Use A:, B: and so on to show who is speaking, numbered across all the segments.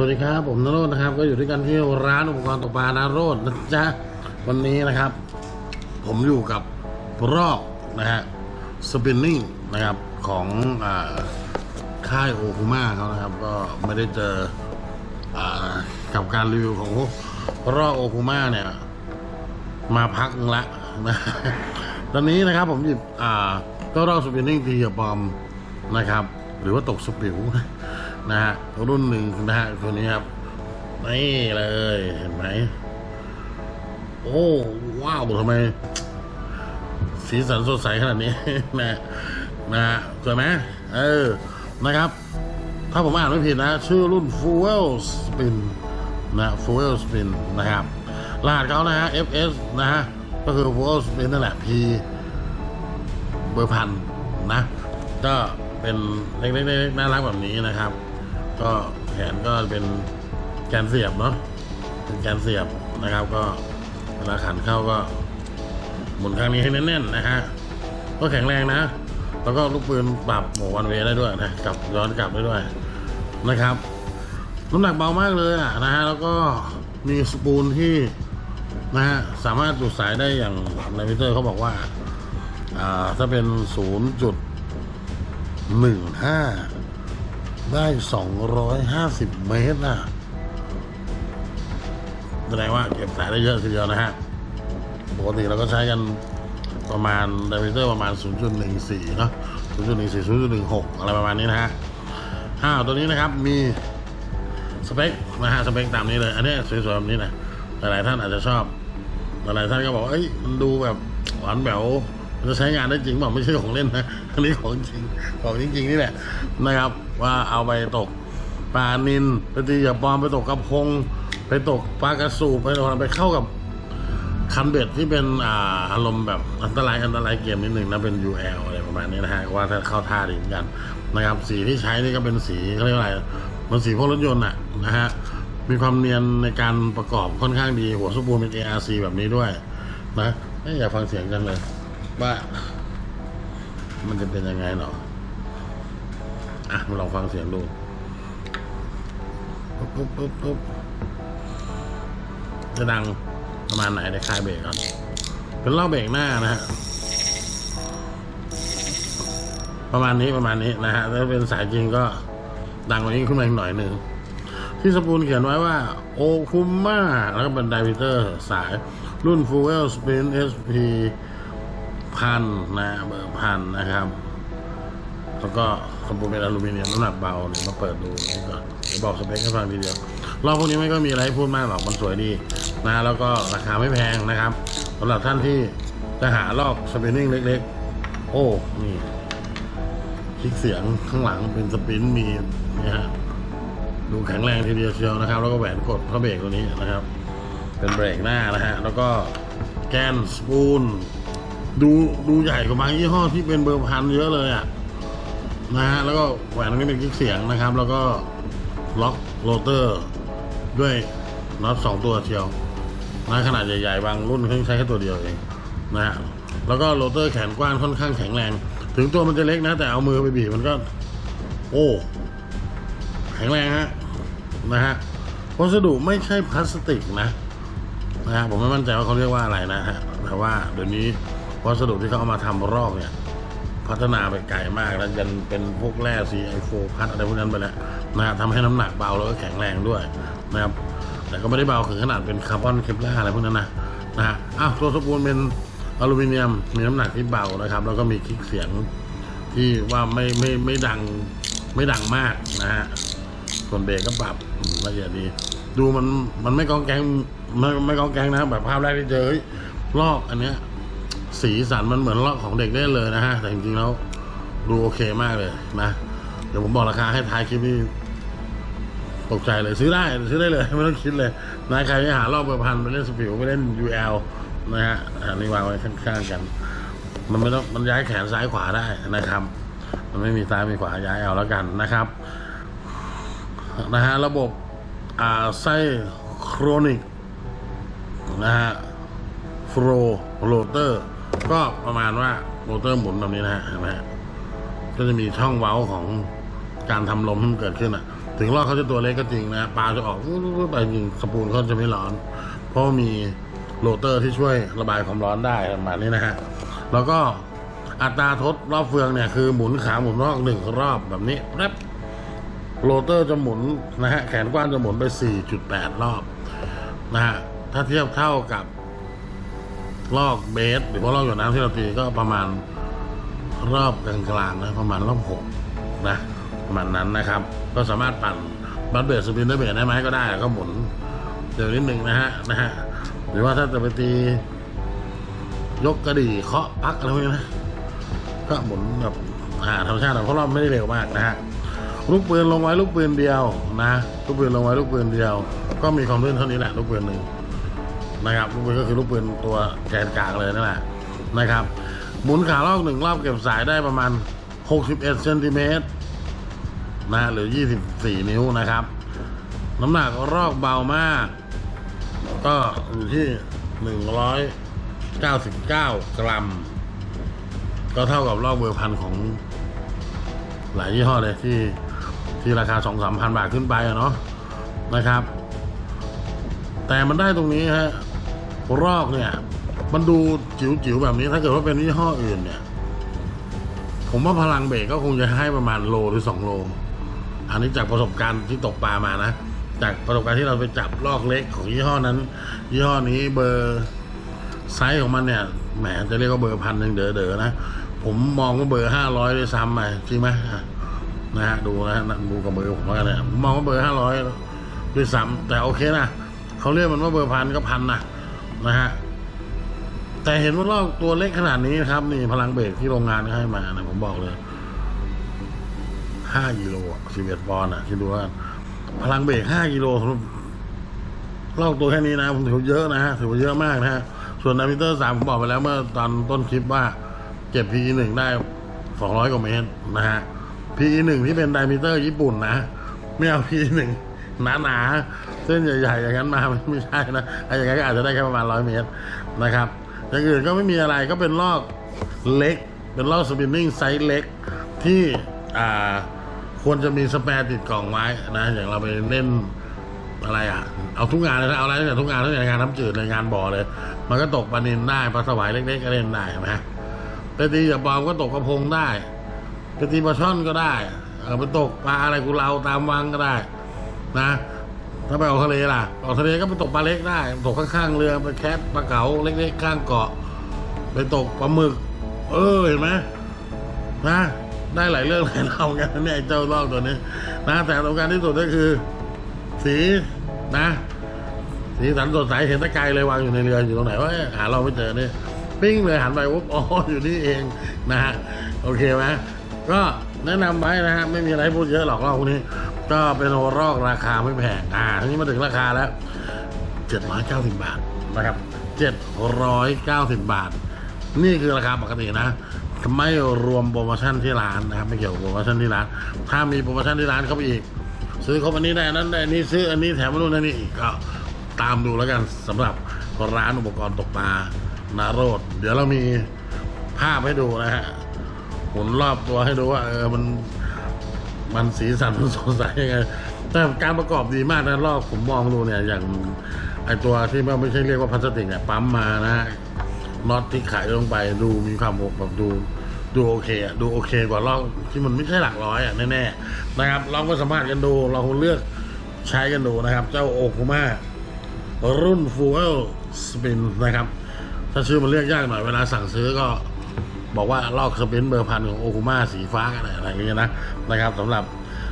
A: วัสดีครับ ผมนโรจน์นะครับ ก็อยู่ด้วยกันที่ร้านอุปกรณ์ตกปลานาโรจน์นะจ๊ะวันนี้นะครับ ผมอยู่กับรอกนะฮะสปินนิ่งนะครับของอค่ายโอคุมาเขานะครับ ก็ไม่ได้เจออกับการรีวิวของรอกโอคุมาเนี่ย มาพักละนะตอนนี้นะครับผมหยิบก็รอบสปินนิ่งทีกับบอมนะครับ หรือว่าตกสปิว นะฮะรุ่นหนึ่งนะฮะตัวนี้ครับนี่เลยเห็นไหมโอ้ว้าวทำไม สีสันสดใสขนาดนี้นะนะสวยไหมเออนะครับ ถ้าผมอ่านไม่ผิดนะ ชื่อรุ่น Fuel Spin นะ Fuel Spin นะครับรหัสเขานะฮะ FS นะฮะก็คือ Fuel Spin นั่นแหละ P เบอร์พันนะ ก็เป็นเล็กๆๆน่ารักแบบนี้นะครับ ก็แขนก็เป็นแกนเสียบเนาะเป็นแกนเสียบนะครับ ก็เวลาขันเข้าก็หมุนข้งนี้ให้แน่นๆนะฮะก็แข็งแรงนะ แล้วก็ลูกปืนปรับหมวันเวได้ด้วยนะกลับย้อนกลับได้ด้วยนะครับน้ำหนักเบามากเลยอะนะฮะแล้วก็มีสปูลที่นะฮะสามารถจุดสายได้อย่างในมิเตอร์เขาบอกว่า อ่าถ้าเป็น 0.15 ได้ 250 เมตรนะแสดงว่าเก็บสายได้เยอะทีเดียวนะฮะ ปกติเราก็ใช้กันประมาณไดมิเตอร์ประมาณ 0.14 เนาะ0.14 0.16 อะไรประมาณนี้นะฮะอ้าวตัวนี้นะครับมีสเปคนะฮะสเปคตามนี้เลย อันนี้สวยๆแบบนี้นะหลายๆท่านอาจจะชอบ หลายๆท่านก็บอกเอ้ยมันดูแบบหวานแหววจะใช้งานได้จริงเปล่าไม่ใช่ของเล่นนะ นนี้ของจริงของจริงๆนี่แหละนะครับ ว่าเอาไปตกปลานินไปตีอย่าปลอมไปตกกระพง ไปตกปลากระสูบไปตกไปเข้ากับคันเบ็ดที่เป็นอ่าอารมณ์แบบอันตรายอันตรายเกมนิดหนึ่งนะเป็น UL อะไรประมาณนี้นะฮะว่าถ้าเข้าท่าดีเหมือนกันนะครับ สีที่ใช้นี่ก็เป็นสีเขาเรียกว่าอะไรมันสีพวกรถยนต์อะนะฮะมีความเนียนในการประกอบค่อนข้างดีหัวสปูลเป็น ARC แบบนี้ด้วยนะเอ้ยอยากฟังเสียงกันเลยว่า มันจะเป็นยังไงเนาะอะมาลองฟังเสียงดูปุ๊บปุ๊บปุ๊บปุ๊บจะดังประมาณไหนในคลายเบรกก่อนเป็นรอบเบรกหน้านะฮะประมาณนี้ประมาณนี้นะฮะถ้าเป็นสายจริงก็ดังกว่านี้ขึ้นมาอีกหน่อยหนึ่งที่สปูลเขียนไว้ว่าโอคุมมาแล้วก็เป็นไดวิเตอร์สายรุ่น Fuel Spin SP พันนะเบอร์พันนะครับ แล้วก็สปูลเป็นอลูมิเนียมน้ำหนักเบาเดี๋ยมาเปิดดูนี่ก่อนเดี๋ยวบอกสเปคให้ฟังทีเดียวรอบพวกนี้ไม่ก็มีอะไรให้พูดมากหรอกมันสวยดีนะแล้วก็ราคาไม่แพงนะครับสำหรับท่านที่จะหาลอกสปินนิ่งเล็กๆ โอ้นี่คลิกเสียงข้างหลังเป็นสปินมีนี่ยฮะดูแข็งแรงทีเดียวเชียวนะครับ แล้วก็แหวนกดพระเบรกตัวนี้นะครับ เป็นเบรกหน้านะฮะแล้วก็แกนสปูล ดูดูใหญ่กว่าบางยี่ห้อที่เป็นเบอร์พันเยอะเลยอะนะฮะแล้วก็แหวนตรงนี้เป็นกิ๊กเสียงนะครับ แล้วก็ล็อกโรเตอร์ ด้วยน็อตสองตัวเชียวนะขนาดใหญ่ๆบางรุ่นเขาใช้แค่ตัวเดียวเองนะฮะแล้วก็โรเตอร์แขนกว้างค่อนข้างแข็งแรง ถึงตัวมันจะเล็กนะ แต่เอามือไปบีบมันก็ โอ้แข็งแรงฮะนะฮะวัสดุไม่ใช่พลาสติกนะนะฮะผมไม่มั่นใจว่าเขาเรียกว่าอะไรนะฮะแต่ว่าเดี๋ยวนี้ วัสดุที่เขาเอามาทำรอกเนี่ย พัฒนาไปไกลมากแล้วจนเป็นพวกแร่ซีไอโฟพัดอะไรพวกนั้นไปแล้วนะฮะทำให้น้ำหนักเบาแล้วก็แข็งแรงด้วยนะครับแต่ก็ไม่ได้เบาถึงขนาดเป็นคาร์บอนเคปลาอะไรพวกนั้นนะนะฮะอ้าวตัวสปูลเป็นอลูมิเนียมมีน้ำหนักที่เบานะครับ แล้วก็มีคลิกเสียงที่ว่าไม่ไม่ไม่ดังไม่ดังมากนะฮะส่วนเบรกก็ปรับละเอียดดี ดูมันมันไม่กองแกงไม่ไม่กองแกงนะแบบภาพแรกที่เจอลอกอันเนี้ย สีสันมันเหมือนลอกของเด็กได้เลยนะฮะ แต่จริงๆแล้วดูโอเคมากเลยนะ เดี๋ยวผมบอกราคาให้ท้ายคลิปนี้ตกใจเลยซื้อได้ซื้อได้เลยไม่ต้องคิดเลยนะใครที่หารอบเบอร์พันไปเล่นสปิวไปเล่น UL นะฮะอันนี้วางไว้ข้างๆกัน มันไม่ต้องมันย้ายแขนซ้ายขวาได้นะครับ มันไม่มีซ้ายมีขวาย้ายเอาแล้วกันนะครับนะฮะระบบอ่าไส้โครนิกนะฮะฟโรโรเตอร์ ก็ประมาณว่าโรเตอร์หมุนแบบนี้นะฮะเห็นไหมฮะก็จะมีช่องเว้าของการทำลมที่มันเกิดขึ้นอะ ถึงลอกเขาจะตัวเล็กก็จริงนะปลาจะออกไปจริงสปูนเขาจะไม่ร้อน เพราะมีโรเตอร์ที่ช่วยระบายความร้อนได้ประมาณนี้นะฮะแล้วก็อัตราทดรอบเฟืองเนี่ยคือหมุนขาหมุนรอบหนึ่งรอบแบบนี้แป๊บโรเตอร์จะหมุนนะฮะแขนกว้างจะหมุนไป 4.8 รอบนะฮะถ้าเทียบเท่ากับ ลอกเบสหรือว่าลอกหยดน้ำที่เราตีก็ประมาณรอบกลางๆนะประมาณรอบหกนะประมาณนั้นนะครับ ก็สามารถปั่นบัตเบสสปินเดอร์เบสได้ไหมก็ได้ก็หมุนเดี๋ยวนิดหนึ่งนะฮะนะฮะหรือว่าถ้าจะไปตี ยกกระดี่เคาะพักอะไรพวกนี้นะก็หมุนแบบอ่าธรรมชาติเพราะรอบไม่ได้เร็วมากนะฮะลูกปืนลงไว้ลูกปืนเดียวนะลูกปืนลงไว้ลูกปืนเดียว ก็มีความลื่นเท่านี้แหละลูกปืนหนึ่ง นะครับลูกปืนก็คือลูกปืนตัวแกนกลางเลยนั่นแหละนะครับหมุนขารอบหนึ่งรอบเก็บสายได้ประมาณ 61เซนติเมตรนะหรือ 24 นิ้วนะครับ น้ำหนักรอกเบามาก ก็อยู่ที่ 199 กรัม ก็เท่ากับรอกเบอร์พันของหลายยี่ห้อเลยที่ที่ราคา 2-3 พันบาทขึ้นไปอะเนาะนะครับ แต่มันได้ตรงนี้ฮะ รอกเนี่ย มันดูจิ๋วๆแบบนี้ถ้าเกิดว่าเป็นยี่ห้ออื่นเนี่ย ผมว่าพลังเบรกก็คงจะให้ประมาณโลหรือสองโล อันนี้จากประสบการณ์ที่ตกปลามานะ จากประสบการณ์ที่เราไปจับลอกเล็กของยี่ห้อนั้น ยี่ห้อนี้เบอร์ไซส์ของมันเนี่ยแหมจะเรียกว่าเบอร์พันหนึ่งเด๋อๆนะผมมองว่าเบอร์ห้าร้อยด้วยซ้ำไปจริงไหมนะฮะดูนะฮะดูกับเบอร์ผมแล้วกันเนี่ยผมมองว่าเบอร์ห้าร้อยด้วยซ้ำแต่โอเคนะเขาเรียกมันว่าเบอร์พันก็พันนะ นะฮะแต่เห็นว่าลอกตัวเล็กขนาดนี้นะครับ นี่พลังเบรกที่โรงงานให้มานะผมบอกเลยห้ากิโลสิบเอ็ดปอนด์อะคิดดูว่า พลังเบรกห้ากิโลสำหรับลอกตัวแค่นี้นะผมถือเยอะนะฮะถือว่าเยอะมากนะฮะส่วนนามิเตอร์สามผมบอกไปแล้วเมื่อตอนต้นคลิปว่าเก็บ PE หนึ่งได้สองร้อยกว่าเมตรนะฮะ PE หนึ่งที่เป็นไดมิเตอร์ญี่ปุ่นนะ ไม่เอา PE หนึ่ง หนาๆเส้นใหญ่ๆอย่างนั้นมาไม่ใช่นะไอ้อย่างนั้นก็อาจจะได้แค่ประมาณร้อยเมตรนะครับ อย่างอื่นก็ไม่มีอะไรก็เป็นลอกเล็ก เป็นลอกสปินนิ่งไซส์เล็กที่อ่าควรจะมีสแปร์ติดกล่องไว้นะอย่างเราไปเล่นอะไรอะ เอาทุกงานเลยนะเอาอะไรตั้งแต่ทุกงานตั้งแต่งานน้ำจืดเลยงานบ่อเลย มันก็ตกปลานินได้ปลาสวายเล็กๆก็เล่นได้นไหมไปตีจากบอมก็ตกกระพงได้ไปตีปลาช่อนก็ได้เออไปตกปลาอะไรกูเราตามวังก็ได้ นะ ถ้าไปออกทะเลล่ะ ออกทะเลก็ไปตกปลาเล็กได้ ตกข้างๆเรือไปแคทปลาเก๋าเล็กๆข้างเกาะ ไปตกปลาหมึก เออเห็นไหมนะ ได้หลายเรื่องหลายราวเหมือนกันนะเนี่ยไอ้เจ้าลอกตัวนี้นะแต่สำคัญที่สุดก็คือ สีนะ สีสันสดใสเห็นตะไกรเลยวางอยู่ในเรืออยู่ตรงไหนว่าหาเราไม่เจอเนี่ยปิ้งเลยหันไปปุ๊บอ๋ออยู่นี่เองนะฮะโอเคไหมก็แนะนำไว้นะฮะไม่มีอะไรพูดเยอะหรอกรอบพวกนี้ ก็เป็นโอรอกราคาไม่แพงอ่าทีนี้มาถึงราคาแล้ว 790 บาทนะครับ 790 บาท นี่คือราคาปกตินะไม่รวมโปรโมชั่นที่ร้านนะครับ ไม่เกี่ยวกับโปรโมชั่นที่ร้าน ถ้ามีโปรโมชั่นที่ร้านเข้าไปอีก ซื้อครบอันนี้ได้อันนั้นได้อันนี้ซื้ออันนี้แถมอันนู้นอันนี้อีกก็ตามดูแล้วกันสำหรับร้านอุปกรณ์ตกปลานาโรด เดี๋ยวเรามีภาพให้ดูนะฮะหมุนรอบตัวให้ดูว่าเออมัน มันสีสันมันสดใสยังไง แต่การประกอบดีมากนะรอบผมมองดูเนี่ยอย่างไอตัวที่มันไม่ใช่เรียกว่าพลาสติกเนี่ยปั๊มมานะฮะน็อตที่ไขลงไปดูมีความแบบดูดูโอเคอะดูโอเคกว่ารอบที่มันไม่ใช่หลักร้อยอะแน่ๆนะครับลองไปสัมภาษณ์กันดูลองเลือกใช้กันดูนะครับ เจ้าโอคุมารุ่น Fuel Spin นะครับ ถ้าชื่อมันเรียกยากหน่อยเวลาสั่งซื้อก็ บอกว่าลอกสปินเบอร์พันของโอคุมาสีฟ้าอะไรอย่างเงี้ยนะนะครับสำหรับ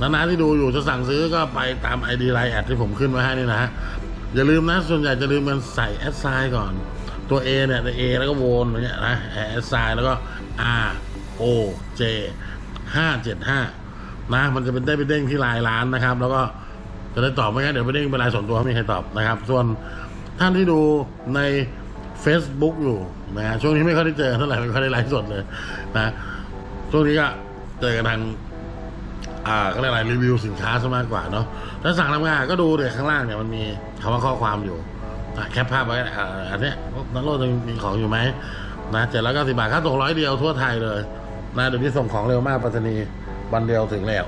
A: นาๆที่ดูอยู่จะสั่งซื้อก็ไปตาม ID ไลน์แอดที่ผมขึ้นไว้ให้นี่นะฮะอย่าลืมนะ ส่วนใหญ่จะลืมมันใส่แอดไซน์ก่อน ตัว A เนี่ยตัว A แล้วก็โวนอย่างเงี้ยนะแอดไซน์แล้วก็ R O J ห้าเจ็ดห้านะมันจะเป็นได้ไปเด้งที่ไลน์ร้านนะครับ แล้วก็จะได้ตอบไม่งั้นเดี๋ยวไปเด้งเป็นไลน์ส่วนตัวไม่มีใครตอบนะครับ ส่วนท่านที่ดูใน Facebook อยู่นะฮะช่วงนี้ไม่ค่อยได้เจอเท่าไหร่ไม่ค่อยได้ไลฟ์สดเลยนะช่วงนี้ก็เจอกันทางอ่าก็เรียกอะไรรีวิวสินค้าซะมากกว่าเนาะถ้าสั่งทำงานก็ดูเดี๋ยวข้างล่างเนี่ยมันมีคำว่าข้อความอยู่แคปภาพไว้อ่าอันเนี้ยนักโลดมีของอยู่ไหมนะเจ็ดร้อยเก้าสิบาทค่าส่งร้อยเดียวทั่วไทยเลยนะเดี๋ยวนี้ส่งของเร็วมากปัตตานีวันเดียวถึงแล้ว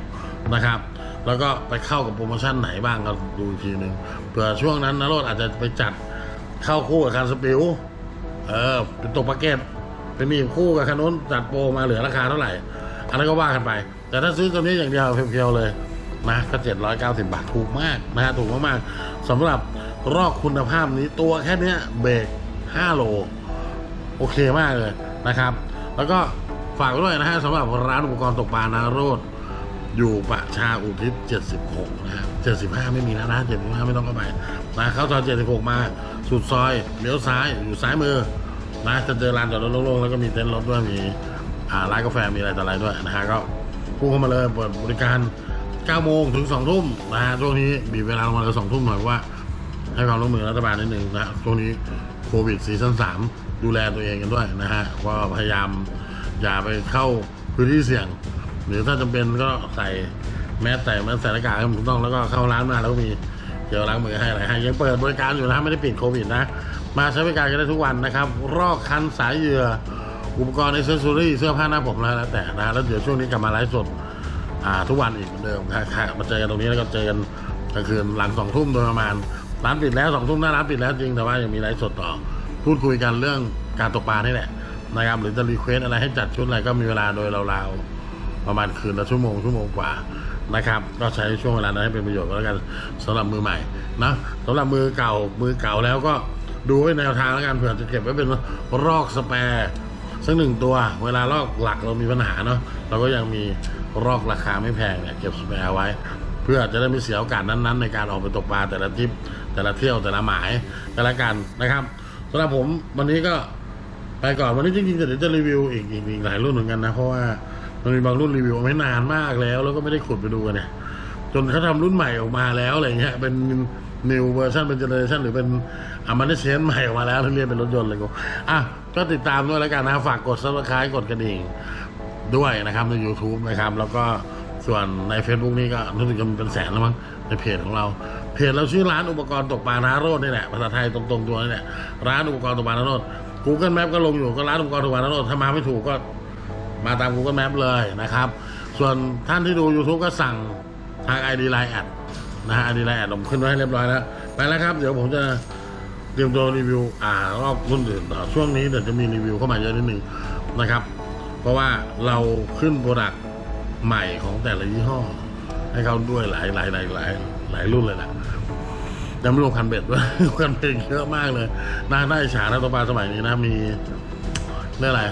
A: นะครับ แล้วก็ไปเข้ากับโปรโมชั่นไหนบ้างก็ดูอีกทีหนึ่งเผื่อช่วงนั้นนรดอาจจะไปจัด เข้าคู่กับคันสปิวเออเป็นตกปาเกตเป็นมีคู่กับคันนู้นจัดโปรมาเหลือราคาเท่าไหร่ อันนั้นก็ว่ากันไป แต่ถ้าซื้อตัวนี้อย่างเดียวเพียวๆเลยนะก็เจ็ดร้อยเก้าสิบาทถูกมากนะฮะถูกมากๆสำหรับรอกคุณภาพนี้ตัวแค่เนี้ยเบรกห้าโล โอเคมากเลยนะครับ แล้วก็ฝากด้วยนะฮะสำหรับร้านอุปกรณ์ตกปลานาโรดอยู่ประชาอุทิศ76 นะฮะ75 ไม่มีแล้วนะ75 ไม่ต้องเข้าไปนะเข้าซอย76 มา สุดซอยเลี้ยวซ้ายอยู่ซ้ายมือนะจะเจอลานจอดรถโล่งๆแล้วก็มีเต็นท์รถด้วยมีอ่าร้านกาแฟมีอะไรต่ออะไรด้วยนะฮะก็พุ่งเข้ามาเลยเปิดบริการ9โมงถึง2ทุ่มนะฮะช่วงนี้บีบเวลาลงมาเหลือ2ทุ่มหน่อยเพราะว่า ให้ความร่วมมือรัฐบาลนิดนึงนะช่วงนี้โควิดซีซั่นสามดูแลตัวเองกันด้วยนะฮะก็พยายามอย่าไปเข้าพื้นที่เสี่ยง หรือถ้าจำเป็นก็ใส่แมสใส่แมสใส่หน้ากากให้ถูกต้องแล้วก็เข้าร้านมาแล้วก็มี จลล้างมือให้อะไรให้ยังเปิดบริการอยู่นะไม่ได้ปิดโควิดนะ มาใช้บริการกันได้ทุกวันนะครับ รอกคันสายเหยื่ออุปกรณ์อิเซอรี่เสื้อผ้าหน้าผมแล้วแต่นะแล้วเดี๋ยวช่วงนี้กลับมาไลฟ์สดทุกวันอีกเหมือนเดิมค่ะค่ะมาเจอกันตรงนี้แล้วก็เจอกันกลางคืนหลังสองทุ่มโดยประมาณร้านปิดแล้วสองทุ่มหน้าร้านปิดแล้วจริงแต่ว่ายังมีไลฟ์สดต่อ พูดคุยกันเรื่องการตกปลานี่แหละนะครับหรือจะรีเควสอะไรให้จัดชุดอะไรก็มีเวลาโดยราวๆประมาณคืนละชั่วโมงชั่วโมงกว่า นะครับ ก็ใช้ช่วงเวลานั้นให้เป็นประโยชน์ก็แล้วกันสำหรับมือใหม่นะสำหรับมือเก่ามือเก่าแล้วก็ดูไว้แนวทางแล้วกันเผื่อจะเก็บไว้เป็นรอกสแปร์สักหนึ่งตัวเวลาลอกหลักเรามีปัญหาเนาะเราก็ยังมีรอกราคาไม่แพงเนี่ยเก็บสแปร์ไว้ เพื่อจะได้ไม่เสียโอกาสนั้น ๆ ในการออกไปตกปลาแต่ละทริปแต่ละเที่ยวแต่ละหมายแต่ละกันนะครับสำหรับผมวันนี้ก็ไปก่อนวันนี้จริงๆเดี๋ยวจะรีวิวอีกอีกอีกหลายรุ่นเหมือนกันนะเพราะว่า มันมีบางรุ่นรีวิวไม่นานมากแล้ว แล้วก็ไม่ได้ขุดไปดูกันเนี่ยจนเขาทำรุ่นใหม่ออกมาแล้วอะไรเงี้ยเป็น new version เป็น generation หรือเป็นอามันเชนใหม่ออกมาแล้วเรียกเป็นรถยนต์เลยก็อะก็ติดตามด้วยแล้วกันนะฝากกด subscribe กดกระดิ่งด้วยนะครับใน YouTube นะครับ แล้วก็ส่วนใน Facebook นี่ก็รู้สึกจะมีเป็นแสนแล้วมั้งในเพจของเรา เพจเราชื่อร้านอุปกรณ์ตกปลานาโรดนี่แหละภาษาไทยตรงๆตัวนี่แหละร้านอุปกรณ์ตกปลานาโรด Google Map ก็ลงอยู่ก็ร้านอุปกรณ์ตกปลานาโรดถ้ามาไม่ถูกก็ มาตาม Google Map เลยนะครับ ส่วนท่านที่ดู YouTube ก็สั่งทาง ID Line แอดนะฮะ ID Line แอดผมขึ้นไว้ให้เรียบร้อยแล้ว ไปแล้วครับ เดี๋ยวผมจะเตรียมตัวรีวิว อ่ารอบรุ่นอื่นต่อช่วงนี้เดี๋ยวจะมีรีวิวเข้ามาเยอะนิดนึงนะครับ เพราะว่าเราขึ้นโปรดักต์ใหม่ของแต่ละยี่ห้อ ให้เขาด้วยหลายหลายหลายหลายหลายรุ่นเลยนะยังไม่รวมคันเบ็ดด้วยคันเบ็ดเยอะมากเลยน่าได้ฉานะตัวปลาสมัยนี้นะมีเรื่องอะไร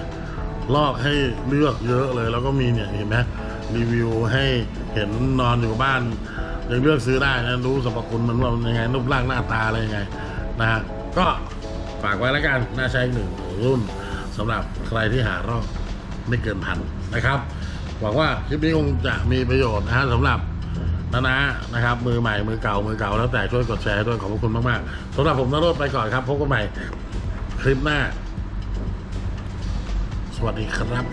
A: ลอกให้เลือกเยอะเลย แล้วก็มีเนี่ยเห็นไหมรีวิวให้เห็นนอนอยู่บ้านยังเลือกซื้อได้นะรู้สรรพคุณมันว่ามันยังไงรูปร่างหน้าตาอะไรยังไงนะฮะก็ฝากไว้แล้วกันน่าใช้หนึ่งรุ่นสำหรับใครที่หารอบไม่เกินพันนะครับหวังว่าคลิปนี้คงจะมีประโยชน์นะฮะสำหรับนะนะนะครับ มือใหม่มือเก่ามือเก่าแล้วแต่ช่วยกดแชร์ด้วยขอบคุณมากๆสำหรับผมนรดไปก่อนครับพบกันใหม่คลิปหน้า วัสดีครับ